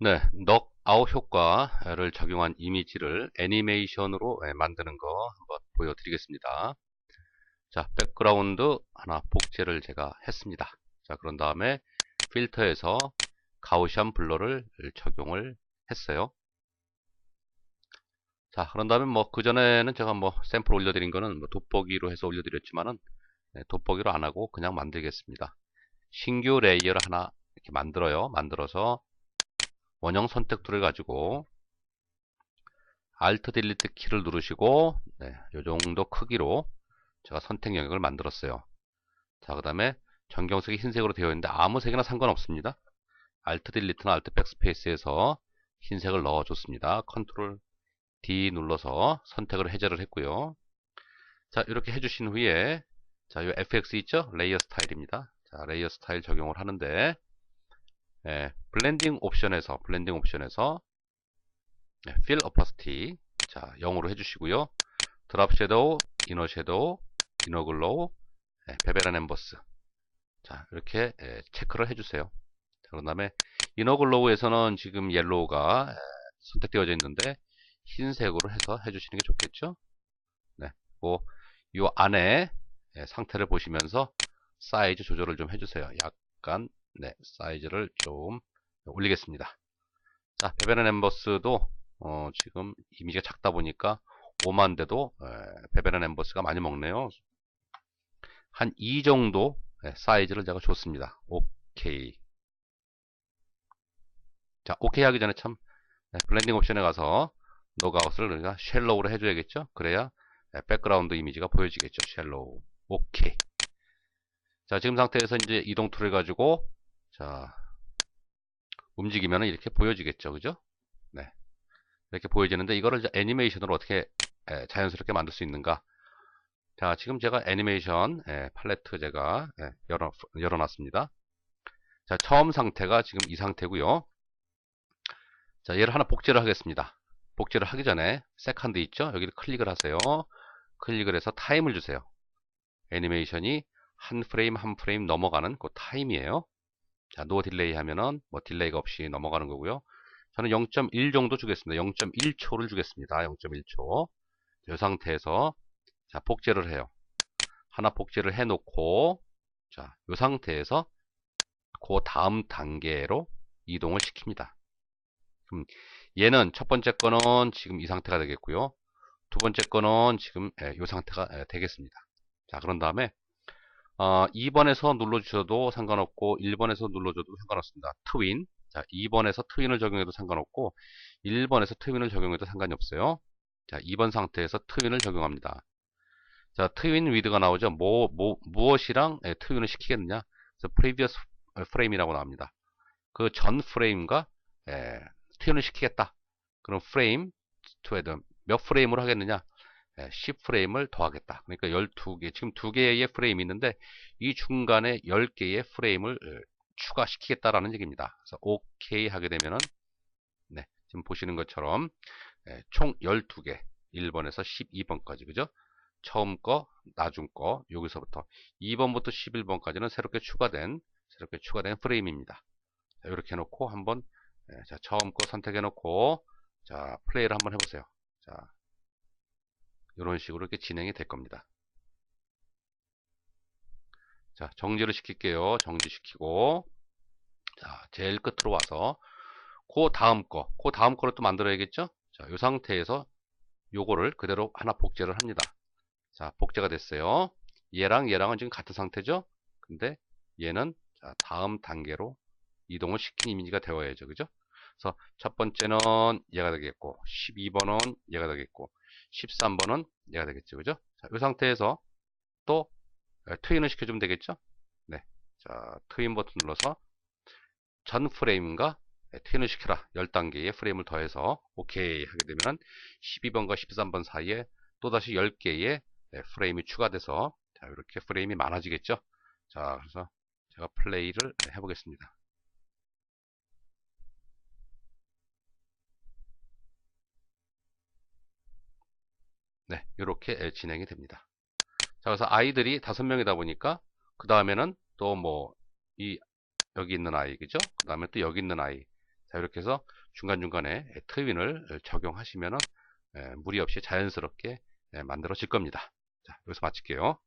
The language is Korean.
네, 넉아웃 효과를 적용한 이미지를 애니메이션으로 예, 만드는 거 한번 보여드리겠습니다. 자, 백그라운드 하나 복제를 제가 했습니다. 자, 그런 다음에 필터에서 가우시안 블러를 적용을 했어요. 자, 그런 다음에 뭐 그전에는 제가 뭐 샘플 올려드린 거는 뭐 돋보기로 해서 올려드렸지만은 네, 돋보기로 안 하고 그냥 만들겠습니다. 신규 레이어를 하나 이렇게 만들어요. 만들어서 원형 선택 툴을 가지고 Alt 딜리트 키를 누르시고 네, 이 정도 크기로 제가 선택 영역을 만들었어요. 자, 그 다음에 전경색이 흰색으로 되어 있는데 아무 색이나 상관없습니다. Alt 딜리트나 Alt 백스페이스에서 흰색을 넣어줬습니다. 컨트롤 D 눌러서 선택을 해제를 했고요. 자, 이렇게 해주신 후에 자, 이 FX 있죠? 레이어 스타일입니다. 자, 레이어 스타일 적용을 하는데 예, 블렌딩 옵션에서 블렌딩 옵션에서 예, fill opacity 자 0으로 해주시고요. 드랍 섀도우, 이너 섀도우, 이너 글로우, 예, 베베란 엠버스 자 이렇게 예, 체크를 해주세요. 자, 그런 다음에 이너 글로우에서는 지금 옐로우가 예, 선택되어져 있는데 흰색으로 해서 해주시는 게 좋겠죠. 네, 뭐, 요 안에 예, 상태를 보시면서 사이즈 조절을 좀 해주세요. 약간 네, 사이즈를 좀 올리겠습니다. 자, 베베란 엠버스도 어, 지금 이미지가 작다 보니까 5만대도 베베란 엠버스가 많이 먹네요. 한이 정도 예, 사이즈를 제가 줬습니다. 오케이. 자, 오케이 하기 전에 참 네, 블렌딩 옵션에 가서 노가웃을 우리가 쉘로우로 해줘야겠죠. 그래야 네, 백그라운드 이미지가 보여지겠죠. 쉘로우. 오케이. 자, 지금 상태에서 이제 이동 툴을 가지고 자, 움직이면 이렇게 보여지겠죠. 그죠? 네. 이렇게 보여지는데 이거를 애니메이션으로 어떻게 에, 자연스럽게 만들 수 있는가? 자, 지금 제가 애니메이션 에, 팔레트 제가 에, 열어, 열어놨습니다. 자, 처음 상태가 지금 이 상태고요. 자, 얘를 하나 복제를 하겠습니다. 복제를 하기 전에 세컨드 있죠? 여기를 클릭을 하세요. 클릭을 해서 타임을 주세요. 애니메이션이 한 프레임 한 프레임 넘어가는 그 타임이에요. 자, 노 딜레이 하면은 뭐 딜레이가 없이 넘어가는 거고요. 저는 0.1 정도 주겠습니다. 0.1초를 주겠습니다. 0.1초. 이 상태에서 자, 복제를 해요. 하나 복제를 해 놓고 자, 이 상태에서 그 다음 단계로 이동을 시킵니다. 그럼 얘는 첫 번째 거는 지금 이 상태가 되겠고요. 두 번째 거는 지금 이 예, 상태가 예, 되겠습니다. 자, 그런 다음에 어, 2번에서 눌러주셔도 상관없고 1번에서 눌러줘도 상관없습니다. 트윈 자 2번에서 트윈을 적용해도 상관없고 1번에서 트윈을 적용해도 상관이 없어요. 자 2번 상태에서 트윈을 적용합니다. 자 트윈 위드가 나오죠. 뭐, 뭐, 무엇이랑 예, 트윈을 시키겠느냐 그래서 previous frame이라고 나옵니다. 그 전 프레임과 예, 트윈을 시키겠다. 그럼 프레임 to 몇 프레임으로 하겠느냐 10프레임을 예, 더하겠다. 그러니까 12개, 지금 2개의 프레임이 있는데 이 중간에 10개의 프레임을 어, 추가시키겠다라는 얘기입니다. 그래서 OK 하게 되면은 네, 지금 보시는 것처럼 예, 총 12개 1번에서 12번까지 그죠? 처음 거, 나중 거 여기서부터 2번부터 11번까지는 새롭게 추가된 새롭게 추가된 프레임입니다. 자, 이렇게 해놓고 한번 예, 자, 처음 거 선택해 놓고 자 플레이를 한번 해보세요. 자 이런 식으로 이렇게 진행이 될 겁니다. 자, 정지를 시킬게요. 정지시키고 자, 제일 끝으로 와서 그 다음 거, 그 다음 거를 또 만들어야겠죠? 자, 이 상태에서 요거를 그대로 하나 복제를 합니다. 자, 복제가 됐어요. 얘랑 얘랑은 지금 같은 상태죠? 근데 얘는 자, 다음 단계로 이동을 시킨 이미지가 되어야죠. 그죠? 그래서 첫 번째는 얘가 되겠고 12번은 얘가 되겠고 13번은 얘가 되겠죠. 그죠? 자, 이 상태에서 또 트윈을 시켜주면 되겠죠? 네. 자, 트윈 버튼 눌러서 전 프레임과 트윈을 시켜라. 10단계의 프레임을 더해서 오케이 하게 되면 12번과 13번 사이에 또다시 10개의 프레임이 추가돼서 자, 이렇게 프레임이 많아지겠죠? 자, 그래서 제가 플레이를 해보겠습니다. 네, 이렇게 진행이 됩니다. 자, 그래서 아이들이 다섯 명이다 보니까 그 다음에는 또 뭐 이 여기 있는 아이 그죠? 그 다음에 또 여기 있는 아이 자, 이렇게 해서 중간 중간에 트윈을 적용하시면은 무리 없이 자연스럽게 만들어질 겁니다. 자, 여기서 마칠게요.